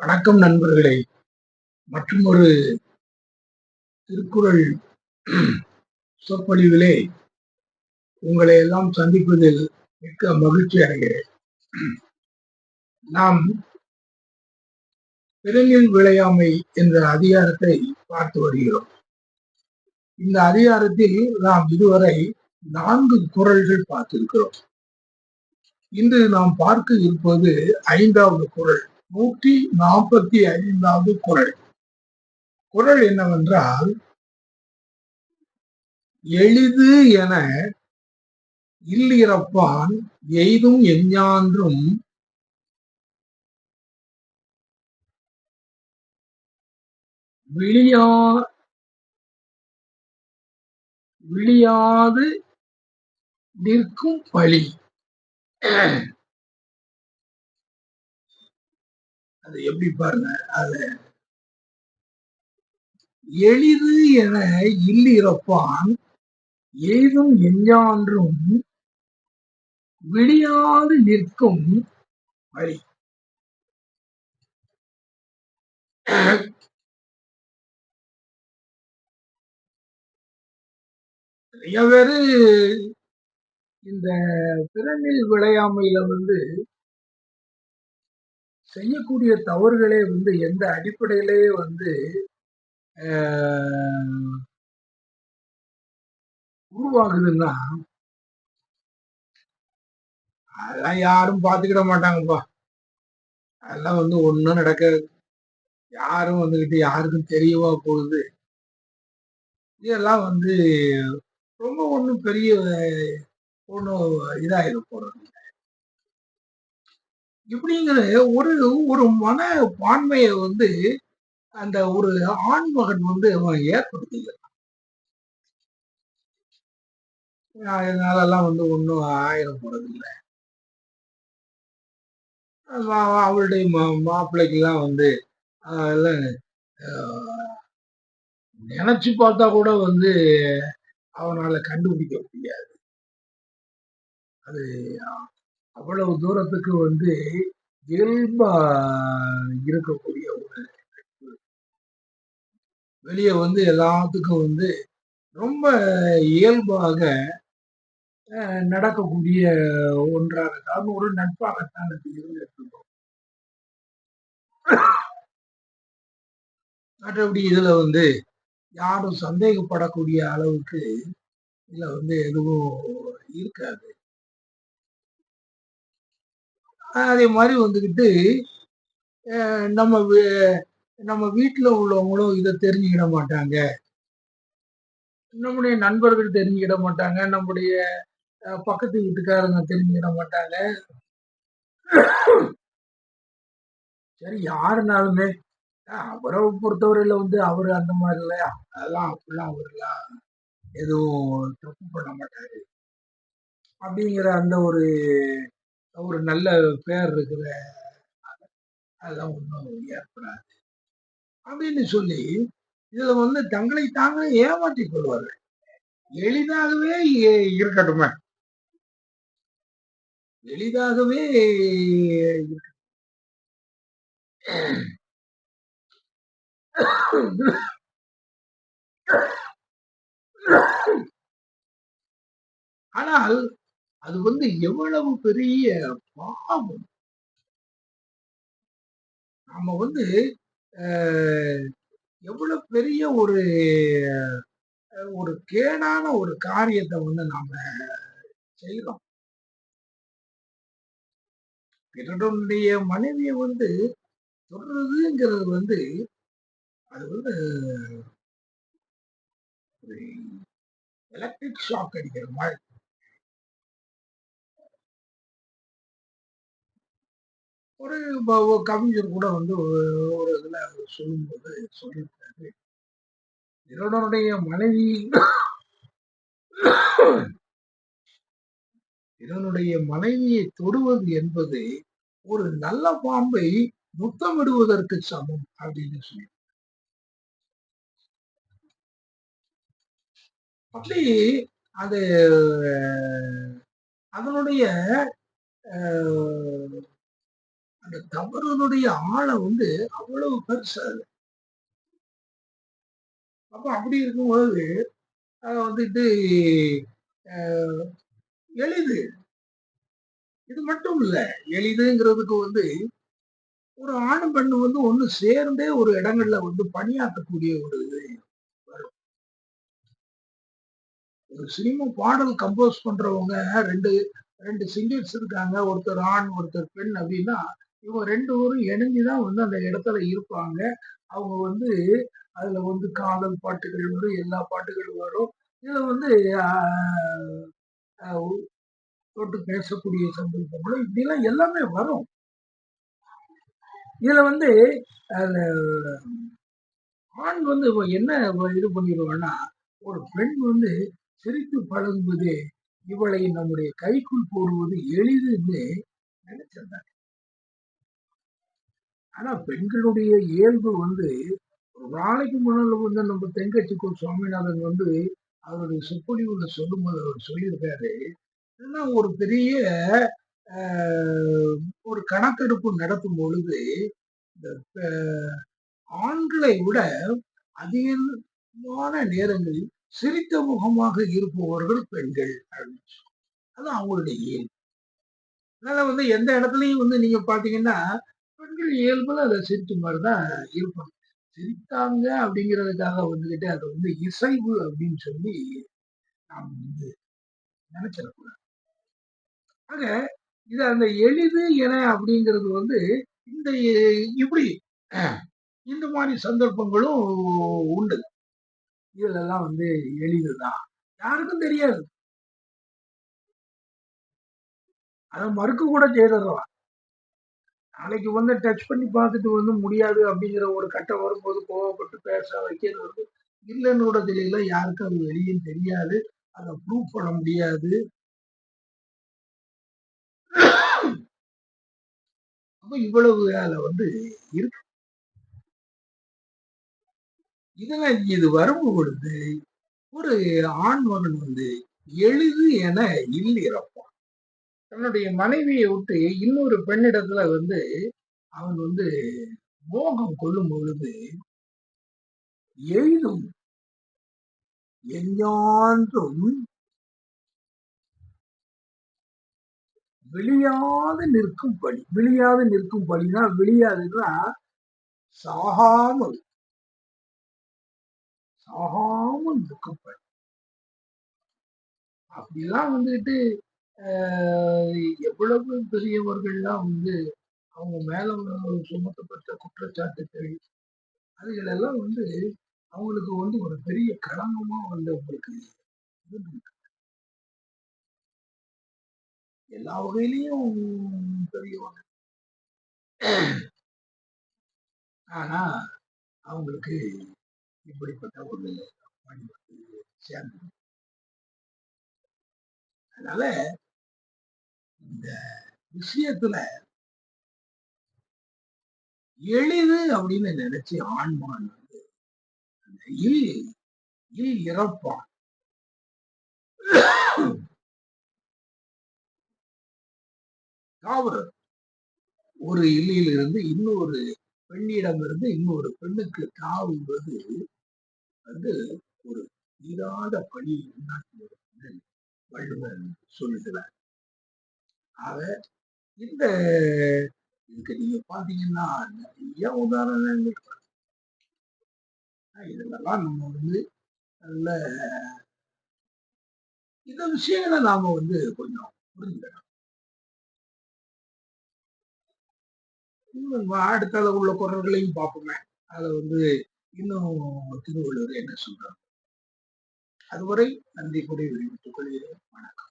வணக்கம் நண்பர்களே. மற்றும் ஒரு திருக்குறள் சொற்பொழிவிலே உங்களை எல்லாம் சந்திப்பதில் மிக்க மகிழ்ச்சி அடைகிறேன். நாம் பிறனில் விளையாமை என்ற அதிகாரத்தை பார்த்து வருகிறோம். இந்த அதிகாரத்தில் நாம் இதுவரை நான்கு குரல்கள் பார்த்திருக்கிறோம். இன்று நாம் பார்க்க இருப்பது ஐந்தாவது குரல் நூற்றி நாற்பத்தி ஐந்தாவது குரல். குரல் என்னவென்றால் எளிது என இல்லிறப்பான் எய்தும் எஞ்ஞான்றும் விழியா விழியாது நிற்கும் பழி. அது எப்படி பாருங்க அது எளிது என இல்லிறப்பான் ஏதும் எஞ்ஞான்றும் விடியாது நிற்கும் வழி. நிறைய பேரு இந்த பிறமில் விளையாமையில வந்து செய்யக்கூடிய தவறுகளே வந்து எந்த அடிப்படையிலே வந்து உருவாகுதுன்னா அதெல்லாம் யாரும் பார்த்துக்கிட மாட்டாங்கப்பா. அதெல்லாம் வந்து ஒன்றும் நடக்க யாரும் வந்துக்கிட்டு யாருக்கும் தெரியவா போகுது. இதெல்லாம் வந்து ரொம்ப ஒன்றும் பெரிய ஒன்றும் இதாகிட போறது. இப்படிங்கிற ஒரு ஒரு மன பான்மையை வந்து அந்த ஒரு ஆண்மகன் வந்து அவன் ஏற்படுத்திக்கிறான் அதனாலலாம் வந்து ஒன்றும் ஆயிரம் போறதில்லை. அவளுடைய மா மாப்பிள்ளைக்கெல்லாம் வந்து அதெல்லாம் நினைச்சு பார்த்தா கூட வந்து அவனால கண்டுபிடிக்க முடியாது. அது அவ்வளவு தூரத்துக்கு வந்து இயல்பா இருக்கக்கூடிய ஒரு வெளியே வந்து எல்லாத்துக்கும் வந்து ரொம்ப இயல்பாக நடக்கக்கூடிய ஒன்றாக தான் ஒரு நட்பாகத்தான் அது இருந்திருக்கும் மற்றபடி இதுல வந்து யாரும் சந்தேகப்படக்கூடிய அளவுக்கு இதுல வந்து எதுவும் இருக்காது. அதே மாதிரி வந்துக்கிட்டு நம்ம நம்ம வீட்டில் உள்ளவங்களும் இதை தெரிஞ்சுக்கிட மாட்டாங்க. நம்முடைய நண்பர்கள் தெரிஞ்சுக்கிட மாட்டாங்க. நம்முடைய பக்கத்து வீட்டுக்காரங்க தெரிஞ்சுக்கிட மாட்டாங்க. சரி யாருனாலுமே அவரை பொறுத்தவரையில வந்து அவர் அந்த மாதிரி இல்லையா அதெல்லாம் அப்படிலாம் அவர்லாம் எதுவும் தப்பு பண்ண மாட்டாரு. அப்படிங்கிற அந்த ஒரு ஒரு நல்ல பேர் இருக்கிற அதெல்லாம் ஒன்றும் ஏற்படாது. அப்படின்னு சொல்லி இதுல வந்து தங்களை தாங்களே ஏமாற்றிக் கொள்வார்கள். எளிதாகவே இருக்கட்டுமே. எளிதாகவே ஆனால் அது வந்து எவ்வளவு பெரிய பாவம். நாம வந்து எவ்வளவு பெரிய ஒரு ஒரு கேடான ஒரு காரியத்தை வந்து நாம செய்யறோம் பிறருடைய மனைவியை வந்து சொல்றதுங்கிறது வந்து அது வந்து எலக்ட்ரிக் ஷாக் அடிக்கிற மாதிரி. ஒரு கவிஞர் கூட வந்து ஒரு இதுல சொல்லும்போது சொல்லியிருக்காரு. இவனுடைய மனைவி இதனுடைய மனைவியை தொடுவது என்பது ஒரு நல்ல பாம்பை முத்தமிடுவதற்கு சமம் அப்படின்னு சொல்லி அப்படி அது அதனுடைய அந்த தவறுனுடைய ஆழம் வந்து அவ்வளவு பெருசா இருக்கு. அப்ப அப்படி இருக்கும்போது அத வந்துட்டு எளிது. இது மட்டும் இல்ல. எளிதுங்கிறதுக்கு வந்து ஒரு ஆணும், பெண்ணு வந்து ஒண்ணு சேர்ந்தே ஒரு இடங்கள்ல வந்து பணியாற்றக்கூடிய ஒரு இது வரும். ஒரு சினிமா பாடல் கம்போஸ் பண்றவங்க 2 2 சிங்கர்ஸ் இருக்காங்க. ஒருத்தர் ஆண், ஒருத்தர் பெண் அப்படின்னா இவங்க ரெண்டு பேரும் இணைஞ்சுதான் வந்து அந்த இடத்துல இருப்பாங்க. அவங்க வந்து அதுல வந்து காதல் பாட்டுகள் வரும், எல்லா பாட்டுகளும் வரும். இதுல வந்து தொட்டு பேசக்கூடிய சந்தர்ப்பங்களும் இப்படிலாம் எல்லாமே வரும். இதுல வந்து அந்த ஆண் வந்து என்ன இது பண்ணிருவான்னா, ஒரு பெண் வந்து சிரித்து பழகுவது இவளை நம்முடைய கைக்குள் போடுவது எளிதுன்னு நினைச்சிருந்தாங்க. ஆனா பெண்களுடைய இயல்பு வந்து ஒரு நாளைக்கு முன்னால வந்து நம்ம தெங்கச்சிக்கோ சுவாமிநாதன் வந்து அவருடைய சொற்பொழிவுல சொல்லும்போது அவர் சொல்லியிருக்காரு. இதெல்லாம் ஒரு பெரிய ஒரு கணக்கெடுப்பு நடத்தும் பொழுது, இந்த ஆண்களை விட அதிகமான நேரங்களில் சிரித்த முகமாக இருப்பவர்கள் பெண்கள் அப்படின்னு சொல்லி. அது அவங்களுடைய இயல்பு. அதனால வந்து எந்த இடத்துலையும் வந்து நீங்க பார்த்தீங்கன்னா, இயல்புல அத சிரிச்ச மாதிரிதான் தான் இருப்பாங்க. சிரித்தாங்க அப்படிங்கிறதுக்காக வந்துகிட்டு அத வந்து இசைவு அப்படின்னு சொல்லி நாம் வந்து நினைச்சிடக்கூடாது. ஆக இது அந்த எளிது என அப்படிங்கிறது வந்து இந்த இப்படி இந்த மாதிரி சந்தர்ப்பங்களும் உண்டு. இதுலெல்லாம் வந்து எளிதுதான். யாருக்கும் தெரியாது. அதை மறுக்க கூட செய்திடலாம் நாளைக்கு வந்து டச் பண்ணி பார்த்துட்டு வந்து முடியாது அப்படிங்கிற ஒரு கட்டம் வரும்போது கோவப்பட்டு பேச வைக்கிறது வந்து இல்லன்னு கூட தெரியல. யாருக்கும் அது வெளியும் தெரியாது. அத ப்ரூவ் பண்ண முடியாது. அப்போ இவ்வளவு வேலை வந்து இருக்கு. இதுல இது வரும் பொழுது, ஒரு ஆண்மகன் வந்து எளிது என இல்லிறப்பான் தன்னுடைய மனைவியை விட்டு இன்னொரு பெண்ணிடத்துல வந்து அவன் வந்து மோகம் கொள்ளும் பொழுது, எய்தும் எஞ்ஞான்றும் வெளியாது நிற்கும் படி விழியாது நிற்கும் பழினா, விழியாதுன்னா சாகாமல் சாகாமல் நிற்கும் பழி. அப்படிலாம் வந்துட்டு எவ்வளவு பெரியவர்கள்லாம் வந்து அவங்க மேல சுமத்தப்பட்ட குற்றச்சாட்டுக்கள், அதுகளெல்லாம் வந்து அவங்களுக்கு வந்து ஒரு பெரிய களங்கமா வந்து அவங்களுக்கு எல்லா வகையிலயும் பெரியவங்க. ஆனா, அவங்களுக்கு இப்படிப்பட்ட ஒரு பணி வந்து அதனால இந்த விஷயத்துல எளிது அப்படின்னு நினைச்சு ஆண்மான் வந்து அந்த இல் இல் இறப்பான். காவலர் ஒரு இல்லிலிருந்து இன்னொரு பெண்ணிடமிருந்து இன்னொரு பெண்ணுக்கு தாவுவது வந்து ஒரு தீராத பணி உண்டாக்கி வள்ளுவர் சொல்லுகிறார். ஆக இந்த இதுக்கு நீங்க பாத்தீங்கன்னா நிறைய உதாரணங்கள் இதெல்லாம் நம்ம வந்து நல்ல இந்த விஷயங்களை நாம வந்து கொஞ்சம் புரிஞ்சுக்கணும். இன்னும் அடுத்தது உள்ள குரல்களையும் பார்ப்போமே. அதை வந்து இன்னும் திருவள்ளுவர் என்ன சொல்றாங்க அதுவரை நன்றி கூறி விடுவித்துக் கொள்கிறேன். வணக்கம்.